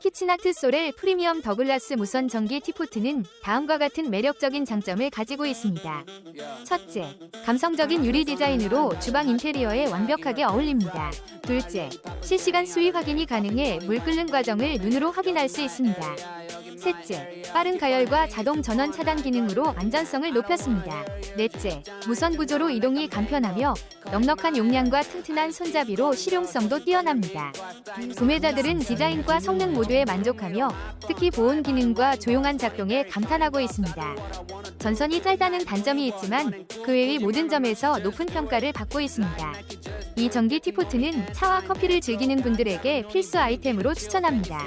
키친아트 소렐 프리미엄 더글라스 무선 전기 티포트는 다음과 같은 매력적인 장점을 가지고 있습니다. 첫째, 감성적인 유리 디자인으로 주방 인테리어에 완벽하게 어울립니다. 둘째, 실시간 수위 확인이 가능해 물 끓는 과정을 눈으로 확인할 수 있습니다. 셋째, 빠른 가열과 자동 전원 차단 기능으로 안전성을 높였습니다. 넷째, 무선 구조로 이동이 간편하며 넉넉한 용량과 튼튼한 손잡이로 실용성도 뛰어납니다. 구매자들은 디자인과 성능 모두에 만족하며 특히 보온 기능과 조용한 작동에 감탄하고 있습니다. 전선이 짧다는 단점이 있지만 그 외의 모든 점에서 높은 평가를 받고 있습니다. 이 전기 티포트는 차와 커피를 즐기는 분들에게 필수 아이템으로 추천합니다.